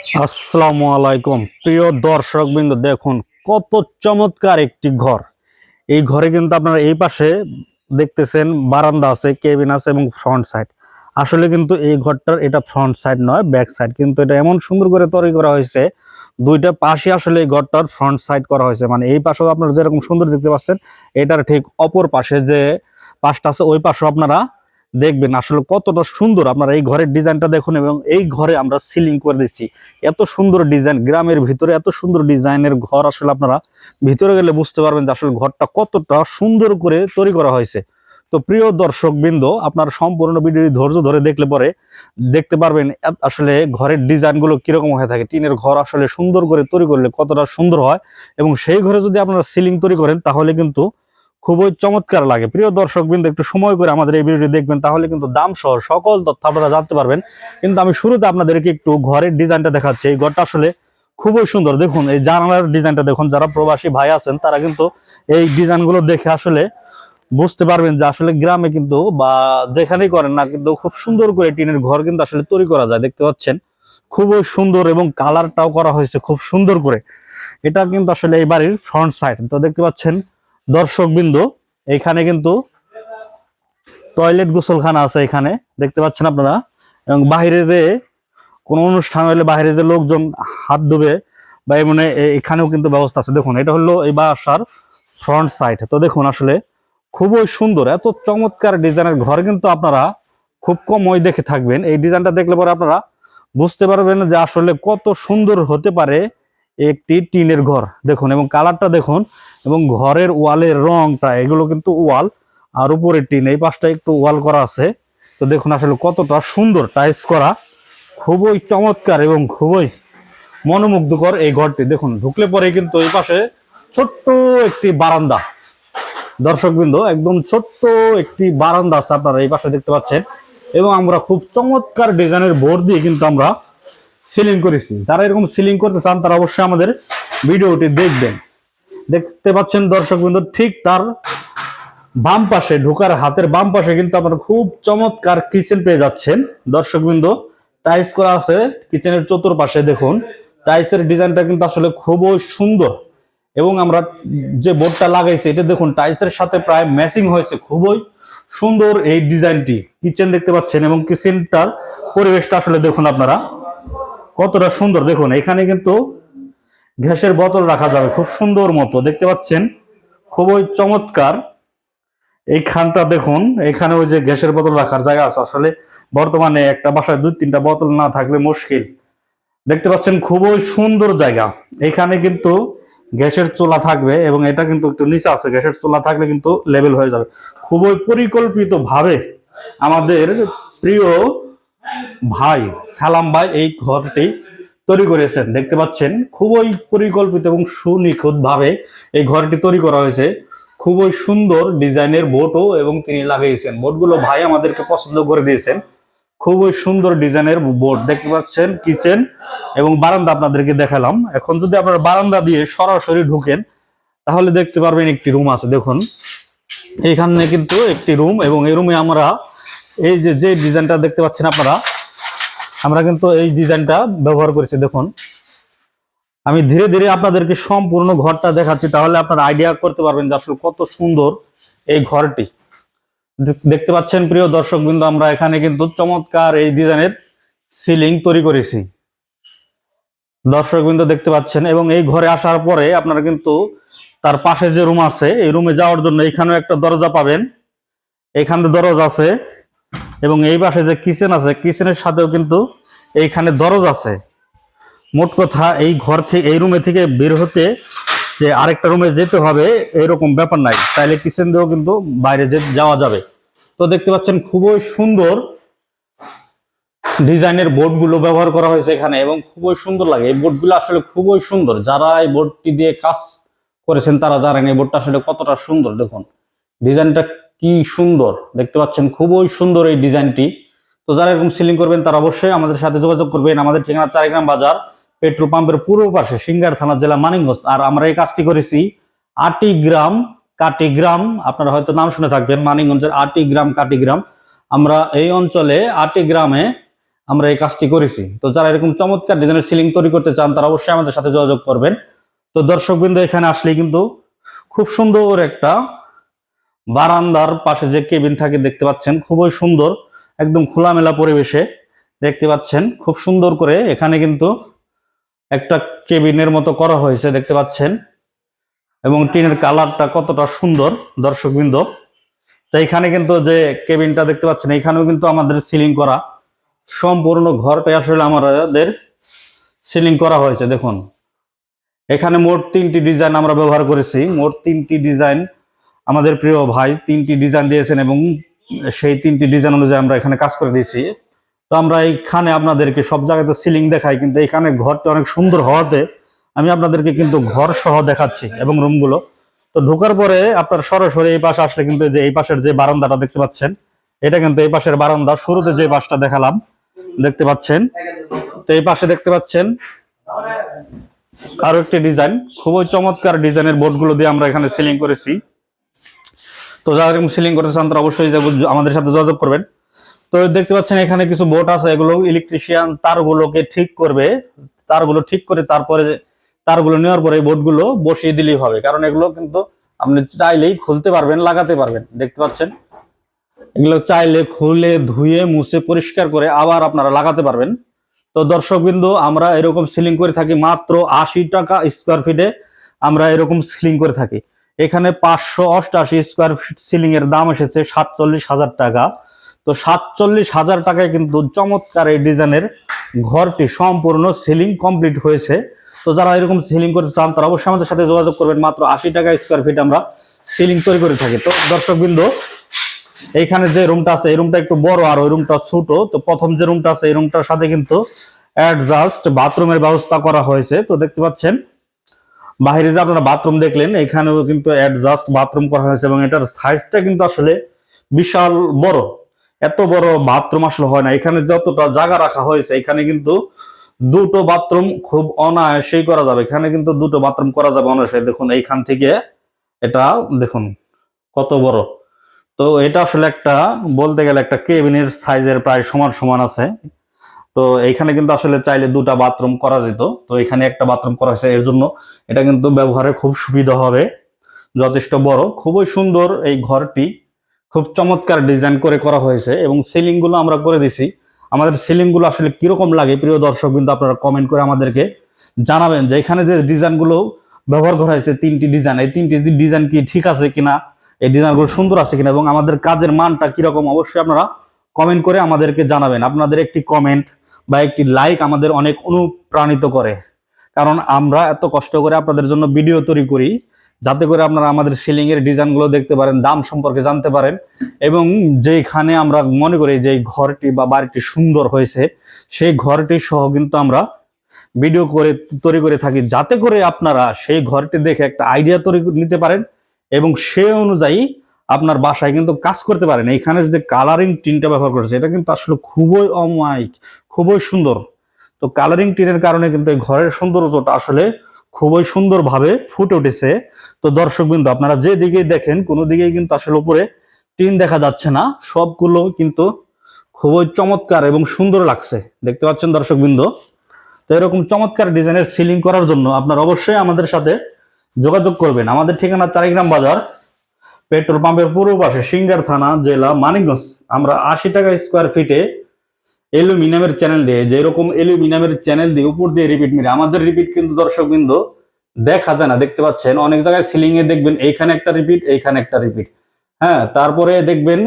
আসসালামু আলাইকুম। প্রিয় দর্শক বিন্দু দেখুন কত চমৎকার একটি ঘর। এই ঘরে কিন্তু আপনারা এই পাশে দেখতেছেন বারান্দা আছে, কেবিন আছে এবং ফ্রন্ট সাইড। আসলে কিন্তু এই ঘরটার এটা ফ্রন্ট সাইড নয়, ব্যাক সাইড। কিন্তু এটা এমন সুন্দর করে তৈরি করা হয়েছে, দুইটা পাশে আসলে এই ঘরটার ফ্রন্ট সাইড করা হয়েছে। মানে এই পাশেও আপনারা যেরকম সুন্দর দেখতে পাচ্ছেন, এটার ঠিক অপর পাশে যে পাশটা আছে, ওই পাশেও আপনারা দেখবেন আসলে কতটা সুন্দর আপনারা এই ঘরের ডিজাইনটা দেখুন এবং এই ঘরে আমরা সিলিং করে দিচ্ছি। এত সুন্দর ডিজাইন, গ্রামের ভিতরে এত সুন্দর ডিজাইনের ঘর আসলে আপনারা ভিতরে গেলে বুঝতে পারবেন যে আসলে ঘরটা কতটা সুন্দর করে তৈরি করা হয়েছে। তো প্রিয় দর্শক বৃন্দ আপনার সম্পূর্ণ ভিডিওটি ধৈর্য ধরে দেখলে পরে দেখতে পারবেন আসলে ঘরের ডিজাইনগুলো কীরকম হয়ে থাকে। টিনের ঘর আসলে সুন্দর করে তৈরি করলে কতটা সুন্দর হয় এবং সেই ঘরে যদি আপনারা সিলিং তৈরি করেন তাহলে কিন্তু খুবই চমৎকার লাগে। প্রিয় দর্শক বিন্দু একটু সময় করে আমাদের এই ভিডিওটি দেখবেন, তাহলে কিন্তু দাম সহ সকল তথ্য আপনারা জানতে পারবেন। কিন্তু আমি শুরুতে আপনাদেরকে একটু ঘরের ডিজাইনটা দেখাচ্ছি। এই ঘরটা আসলে খুবই সুন্দর। দেখুন, এই জানালার ডিজাইনটা দেখুন, যারা প্রবাসী ভাই আছেন, তারা কিন্তু এই ডিজাইনগুলো দেখে আসলে বুঝতে পারবেন যে আসলে গ্রামে কিন্তু বা যেখানেই করেন না, কিন্তু খুব সুন্দর করে টিনের ঘর কিন্তু আসলে তৈরি করা যায়। দেখতে পাচ্ছেন? খুবই সুন্দর এবং কালারটাও করা হয়েছে খুব সুন্দর করে। এটা কিন্তু আসলে এই বাড়ির ফ্রন্ট সাইড তো দেখতে পাচ্ছেন? দর্শক বিন্দু এখানে কিন্তু টয়লেট গোসলখানা আছে এখানে, দেখতে পাচ্ছেন আপনারা। এবং বাইরে যে কোনো অনুষ্ঠান হলে বাইরে যে লোকজন হাত ধুবে বা এমনি এ- এখানেও কিন্তু ব্যবস্থা আছে। দেখুন, এটা হলো এই বাসার ফ্রন্ট সাইড তো দেখুন আসলে খুবই সুন্দর, এত চমৎকার ডিজাইনের ঘর কিন্তু আপনারা খুব কম ওই দেখে থাকবেন। এই ডিজাইনটা দেখলে পরে আপনারা বুঝতে পারবেন যে আসলে কত সুন্দর হতে পারে একটি টিনের ঘর। দেখুন, এবং কালারটা দেখুন, এবং ঘরের ওয়ালের রংটা, এগুলো কিন্তু ওয়াল, আর উপরে টিন, এই পাশটা একটু ওয়াল করা আছে। তো দেখুন আসলে কতটা সুন্দর টাইস করা। খুবই চমৎকার এবং খুবই মনোমুগ্ধকর এই ঘরটি। দেখুন, ঢুকলে পরে কিন্তু এই পাশে ছোট্ট একটি বারান্দা। দর্শকবৃন্দ, একদম ছোট্ট একটি বারান্দা আছে আপনারা এই পাশে দেখতে পাচ্ছেন। এবং আমরা খুব চমৎকার ডিজাইনের বোর্ড দিয়ে কিন্তু আমরা সিলিং করেছি। যারা এরকম সিলিং করতে চান, তারা অবশ্যই আমাদের ভিডিওটি দেখবেন। দেখতে পাচ্ছেন দর্শকবৃন্দ ঠিক তার বাম পাশে, ঢোকার হাতের বাম পাশে কিন্তু আপনারা খুব চমৎকার কিচেন পেয়ে যাচ্ছেন। দর্শকবৃন্দ টাইস করা আছে কিচেনের চতুর্পাশে, দেখুন। টাইসের ডিজাইনটা কিন্তু আসলে খুবই সুন্দর। এবং আমরা যে বোর্ডটা লাগাইছি, এটা দেখুন টাইসের সাথে প্রায় ম্যাচিং হয়েছে। খুবই সুন্দর এই ডিজাইনটি কিচেন দেখতে পাচ্ছেন এবং কিচেনটার পরিবেশটা আসলে দেখুন আপনারা। কতটা সুন্দর। দেখুন, এখানে কিন্তু গ্যাসের বোতল রাখা যাবে খুব সুন্দর মতো। দেখতে পাচ্ছেন? খুবই চমৎকার। এই খানটা দেখুন, এখানে ওই যে গ্যাসের বোতল রাখার জায়গা আছে। আসলে বর্তমানে একটা বাসায় দুই তিনটা বোতল না থাকলে মুশকিল। দেখতে পাচ্ছেন, খুবই সুন্দর জায়গা। এখানে কিন্তু গ্যাসের চুলা থাকবে এবং এটা কিন্তু একটু নিচে আছে। গ্যাসের চুলা থাকলে কিন্তু লেভেল হয়ে যাবে। খুবই পরিকল্পিত ভাবে আমাদের প্রিয় ভাই, সালাম ভাই, এই ঘরটি তৈরি করেছেন। দেখতে পাচ্ছেন, খুবই পরিকল্পিত এবং সুনিখুঁত ভাবে এই ঘরটি তৈরি করা হয়েছে। খুবই সুন্দর ডিজাইনের বোটও এবং তিনি লাগিয়েছেন। বোটগুলো ভাই আমাদেরকে পছন্দ করে দিয়েছেন। খুবই সুন্দর ডিজাইনের বোর্ড দেখতে পাচ্ছেন, কিচেন এবং বারান্দা আপনাদেরকে দেখালাম। এখন যদি আপনারা বারান্দা দিয়ে সরাসরি ঢুকেন, তাহলে দেখতে পারবেন একটি রুম আছে। দেখুন, এখানে কিন্তু একটি রুম এবং এই রুমে আমরা এই যে যে ডিজাইনটা দেখতে পাচ্ছেন আপনারা, আমরা কিন্তু এই ডিজাইনটা ব্যবহার করেছি, দেখুন। আমি ধীরে ধীরে আপনাদেরকে সম্পূর্ণ ঘরটা দেখাচ্ছি, তাহলে আপনারা আইডিয়া করতে পারবেন যে আসলে কত সুন্দর এই ঘরটি। দেখতে পাচ্ছেন প্রিয় দর্শক বিন্দু আমরা এখানে কিন্তু চমৎকার এই ডিজাইনের সিলিং তৈরি করেছি। দর্শক বিন্দু দেখতে পাচ্ছেন, এবং এই ঘরে আসার পরে আপনারা কিন্তু তার পাশে যে রুম আছে, এই রুমে যাওয়ার জন্য এখানেও একটা দরজা পাবেন। এখানে দরজা আছে। এবং এই পাশে যে কিচেন আছে কিচেনের সাথেও কিন্তু এইখানে দরজ আছে। মোট কথা এই ঘর থেকে এই রুমে থেকে বের হতে যে আরেকটা রুমে যেতে হবে, এরকম ব্যাপার নাই। তাইলে কিচেন দিয়েও কিন্তু বাইরে যাওয়া যাবে। তো দেখতে পাচ্ছেন খুবই সুন্দর ডিজাইনের বোর্ডগুলো ব্যবহার করা হয়েছে এখানে এবং খুবই সুন্দর লাগে। এই বোর্ডগুলো আসলে খুবই সুন্দর। যারা এই বোর্ডটি দিয়ে কাজ করেছেন, তারা জানেন এই বোর্ডটা আসলে কতটা সুন্দর। দেখুন, ডিজাইনটা কি সুন্দর, দেখতে পাচ্ছেন খুবই সুন্দর এই ডিজাইনটি। তো যারা এরকম সিলিং করবেন, তারা অবশ্যই আমাদের সাথে যোগাযোগ করবেন। আমাদের ঠিকানা চারিগ্রাম বাজার, পেট্রোল পাম্পের পূর্ব পাশে, সিঙ্গার থানা, জেলা মানিকগঞ্জ। আর আমরা এই কাজটি করেছি আটি গ্রাম কাটি গ্রাম আপনারা হয়তো নাম শুনে থাকবেন, মানিকগঞ্জের আটি গ্রাম কাটি গ্রাম আমরা এই অঞ্চলে আটি গ্রামে আমরা এই কাজটি করেছি। তো যারা এরকম চমৎকার ডিজাইনের সিলিং তৈরি করতে চান, তারা অবশ্যই আমাদের সাথে যোগাযোগ করবেন। তো দর্শকবৃন্দ, এখানে আসলে কিন্তু খুব সুন্দর একটা বারান্দার পাশে যে কেবিন থাকে দেখতে পাচ্ছেন, খুবই সুন্দর, একদম খোলামেলা পরিবেশে দেখতে পাচ্ছেন। খুব সুন্দর করে এখানে কিন্তু একটা কেবিনের মতো করা হয়েছে দেখতে পাচ্ছেন। এবং টিনের কালারটা কতটা সুন্দর, দর্শকবৃন্দ। তো এখানে কিন্তু যে কেবিনটা দেখতে পাচ্ছেন, এখানেও কিন্তু আমাদের সিলিং করা, সম্পূর্ণ ঘরটাই আসলে আমাদের সিলিং করা হয়েছে, দেখুন। এখানে মোট তিনটি ডিজাইন আমরা ব্যবহার করেছি, মোট তিনটি ডিজাইন আমাদের প্রিয় ভাই তিনটি ডিজাইন দিয়েছেন এবং সেই তিনটি ডিজাইন অনুযায়ী আমরা এখানে কাজ করে দিয়েছি। তো আমরা এইখানে আপনাদেরকে সব জায়গায় তো সিলিং দেখাই, কিন্তু এখানে ঘরটা অনেক সুন্দর হওয়াতে আমি আপনাদেরকে কিন্তু ঘর সহ দেখাচ্ছি এবং রুমগুলো তো ঢোকার পরে আপনার সরাসরি এই পাশে আসলে কিন্তু যে এই পাশের যে বারান্দাটা দেখতে পাচ্ছেন, এটা কিন্তু এই পাশের বারান্দা শুরুতে যে পাশটা দেখালাম, দেখতে পাচ্ছেন। তো এই পাশে দেখতে পাচ্ছেন আরও একটি ডিজাইন খুবই চমৎকার ডিজাইনের বোর্ডগুলো দিয়ে আমরা এখানে সিলিং করেছি। তো যারা এরকম সিলিং করতে চান, তারা অবশ্যই আমাদের সাথে যোগাযোগ করবেন। তো দেখতে পাচ্ছেন এখানে কিছু বোট আছে, এগুলো ইলেকট্রিশিয়ান তারগুলোকে ঠিক করবে। তারগুলো ঠিক করে তারপরে তারগুলো নেওয়ার পরে বোর্ডগুলো বসিয়ে দিলেই হবে। কারণ এগুলো কিন্তু আপনি চাইলেই খুলতে পারবেন, লাগাতে পারবেন। দেখতে পাচ্ছেন? এগুলো চাইলে খুলে, ধুয়ে, মুছে, পরিষ্কার করে আবার আপনারা লাগাতে পারবেন। তো দর্শকবিন্দু আমরা এরকম সিলিং করে থাকি মাত্র আশি টাকা স্কোয়ার ফিটে আমরা এরকম সিলিং করে থাকি। এখানে পাঁচশো অষ্টআশি স্কোয়ার ফিট সিলিং এর দাম এসেছে সাতচল্লিশ হাজার টাকা। তো সাতচল্লিশ হাজার টাকায় কিন্তু চমৎকার এই ডিজাইনের ঘরটি সম্পূর্ণ সিলিং কমপ্লিট হয়েছে। তো যারা এরকম সিলিং করতে চান, তারা অবশ্যই আমাদের সাথে যোগাযোগ করবেন। মাত্র আশি টাকা স্কোয়ার ফিট আমরা সিলিং তৈরি করে থাকি। তো দর্শক দর্শকবৃন্দ, এইখানে যে রুমটা আছে, এই রুমটা একটু বড় আর ওই রুমটা ছোট। তো প্রথম যে রুমটা আছে, এই রুমটার সাথে কিন্তু অ্যাডজাস্ট বাথরুমের ব্যবস্থা করা হয়েছে। তো দেখতে পাচ্ছেন বাইরে যে আপনারা বাথরুম দেখলেন, এখানেও কিন্তু অ্যাডজাস্ট বাথরুম করা হয়েছে এবং এটার সাইজটা কিন্তু আসলে বিশাল বড়। এত বড় বাথরুম আসলে হয় না। এখানে যতটা জায়গা রাখা হয়েছে, এখানে কিন্তু দুটো বাথরুম খুব অনায়াসেই করা যাবে। এখানে কিন্তু দুটো বাথরুম করা যাবে অনায়াসে দেখুন, এইখান থেকে এটা দেখুন, কত বড়। তো এটা আসলে একটা বলতে গেলে একটা কেবিনের সাইজের প্রায় সমান সমান আছে। তো এইখানে কিন্তু আসলে চাইলে দুটা বাথরুম করা যেত। তো এখানে একটা বাথরুম করা হয়েছে এর জন্য। এটা কিন্তু ব্যবহারে খুব সুবিধা হবে। যথেষ্ট বড়, খুবই সুন্দর এই ঘরটি। খুব চমৎকার ডিজাইন করে করা হয়েছে এবং সিলিংগুলো আমরা করে দিছি। আমাদের সিলিংগুলো আসলে কীরকম লাগে প্রিয় দর্শক কিন্তু আপনারা কমেন্ট করে আমাদেরকে জানাবেন যে এখানে যে ডিজাইনগুলো ব্যবহার করা হয়েছে, তিনটি ডিজাইন এই তিনটি ডিজাইন কি ঠিক আছে কিনা? এই ডিজাইনগুলো সুন্দর আছে কিনা এবং আমাদের কাজের মানটা কীরকম? অবশ্যই আপনারা কমেন্ট করে আমাদেরকে জানাবেন। আপনাদের একটি কমেন্ট বা একটি লাইক আমাদের অনেক অনুপ্রাণিত করে। কারণ আমরা এত কষ্ট করে আপনাদের জন্য ভিডিও তৈরি করি, যাতে করে আপনারা আমাদের সিলিং এর ডিজাইনগুলো দেখতে পারেন, দাম সম্পর্কে জানতে পারেন এবং যেখানে আমরা মনে করি যে ঘরটি বা বাড়িটি সুন্দর হয়েছে, সেই ঘরটি সহ কিন্তু আমরা ভিডিও করে, তৈরি করে থাকি, যাতে করে আপনারা সেই ঘরটি দেখে একটা আইডিয়া তৈরি নিতে পারেন এবং সে অনুযায়ী আপনার বাসায় কিন্তু কাজ করতে পারেন। এইখানের যে কালারিং টিনটা ব্যবহার করেছে, এটা কিন্তু আসলে খুবই অমায়িক, খুবই সুন্দর। তো কালারিং টিনের কারণে কিন্তু এই ঘরের সৌন্দর্যটা আসলে খুবই সুন্দরভাবে ফুটে উঠেছে। তো দর্শকবৃন্দ, আপনারা যে দিকেই দেখেন, কোনো দিকেই কিন্তু আসলে উপরে টিন দেখা যাচ্ছে না। সবগুলো কিন্তু খুবই চমৎকার এবং সুন্দর লাগছে। দেখতে পাচ্ছেন দর্শকবৃন্দ? তো এরকম চমৎকার ডিজাইনের সিলিং করার জন্য আপনারা অবশ্যই আমাদের সাথে যোগাযোগ করবেন। আমাদের ঠিকানা চারিগ্রাম বাজার পেট্রোল পাম্পের পূর্ব পাশে সিঙ্গার থানা জেলা মানিকগঞ্জ। আমরা আশি টাকা স্কোয়ার ফিটে অ্যালুমিনিয়ামের চ্যানেল দিয়ে, যেরকম অ্যালুমিনিয়ামের চ্যানেল দিয়ে উপর দিয়ে রিপিট মেরে, আমাদের রিপিট কিন্তু দর্শকবৃন্দ দেখা যায় না, দেখতে পাচ্ছেন? অনেক জায়গায় সিলিং এ দেখবেন এইখানে একটা রিপিট এইখানে একটা রিপিট হ্যাঁ তারপরে দেখবেন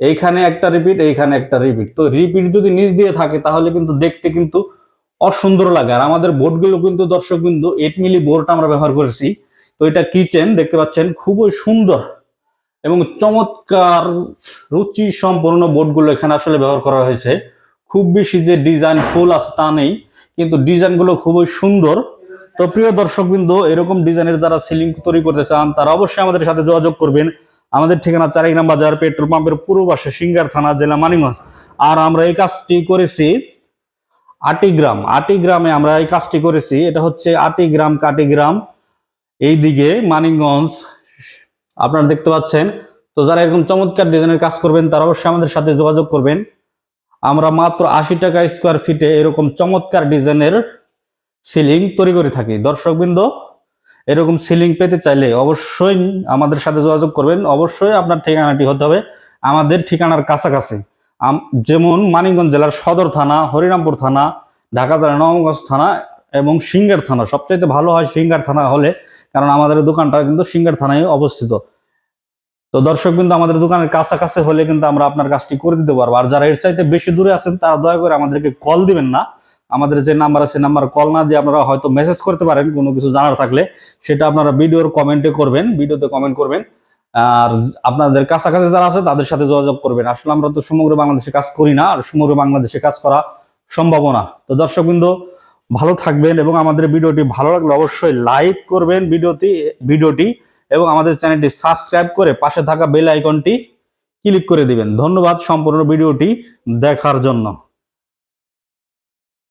এইখানে একটা রিপিট এইখানে একটা রিপিট তো রিপিট যদি নিচ দিয়ে থাকে, তাহলে কিন্তু দেখতে কিন্তু অসুন্দর লাগে। আর আমাদের বোর্ডগুলো কিন্তু দর্শক বিন্দু এইট মিলি বোর্ড আমরা ব্যবহার করেছি। তো এটা কিচেন, দেখতে পাচ্ছেন, খুবই সুন্দর এবং চমৎকার রুচি সম্পূর্ণ বোর্ডগুলো এখানে আসলে ব্যবহার করা হয়েছে। খুব বেশি যে ডিজাইন ফুল আছে তা নেই, কিন্তু ডিজাইনগুলো খুবই সুন্দর। তো প্রিয় দর্শকবৃন্দ, এরকম ডিজাইনের যারা সিলিং তৈরি করতে চান, তারা অবশ্যই আমাদের সাথে যোগাযোগ করবেন। আমাদের ঠিকানা চারিগ্রাম বাজার পেট্রোল পাম্পের পূর্ব পাশে সিঙ্গার থানা জেলা মানিগঞ্জ আর আমরা এই কাজটি করেছি আটিগ্রাম। আটিগ্রামে আমরা এই কাজটি করেছি, এটা হচ্ছে আটিগ্রাম কাটিগ্রাম। এইদিকে মানিকগঞ্জ, আপনারা দেখতে পাচ্ছেন। তো যারা এরকম চমৎকার ডিজাইনের কাজ করবেন, তারা অবশ্যই আমাদের সাথে যোগাযোগ করবেন। আমরা মাত্র আশি টাকা স্কোয়ার ফিটে এরকম চমৎকার ডিজাইনের সিলিং তৈরি করে থাকি। দর্শকবৃন্দ, এরকম সিলিং পেতে চাইলে অবশ্যই আমাদের সাথে যোগাযোগ করবেন। অবশ্যই আপনার ঠিকানাটি হতে হবে আমাদের ঠিকানার কাছাকাছি। যেমন মানিকগঞ্জ জেলার সদর থানা, হরিরামপুর থানা, ঢাকা জেলার নবগঞ্জ থানা এবং সিঙ্গার থানা। সবচাইতে ভালো হয় সিঙ্গার থানা হলে কারণ আমাদের দোকানটা কিন্তু সিঙ্গার থানায় অবস্থিত। তো দর্শক কিন্তু আমাদের দোকানের কাছাকাছি হলে কিন্তু আমরা আপনার কাজটি করে দিতে পারব। আর যারা এর চাইতে বেশি দূরে আছেন, তারা দয়া করে আমাদেরকে কল দিবেন না। আমাদের যে নাম্বার আছে, নাম্বার কল না দিয়ে আপনারা হয়তো মেসেজ করতে পারেন, কোনো কিছু জানার থাকলে। সেটা আপনারা ভিডিওর কমেন্টে করবেন, ভিডিওতে কমেন্ট করবেন। আর আপনাদের কাছাকাছি যারা আছে, তাদের সাথে যোগাযোগ করবেন। আসলে আমরা তো সমগ্র বাংলাদেশে কাজ করি না, আর সমগ্র বাংলাদেশে কাজ করা সম্ভব না। তো দর্শক বিন্দু ভালো থাকবেন এবং আমাদের ভিডিওটি ভালো লাগলে অবশ্যই লাইক করবেন ভিডিওটি ভিডিওটি এবং আমাদের চ্যানেলটি সাবস্ক্রাইব করে পাশে থাকা বেল আইকনটি ক্লিক করে দিবেন। ধন্যবাদ সম্পূর্ণ ভিডিওটি দেখার জন্য।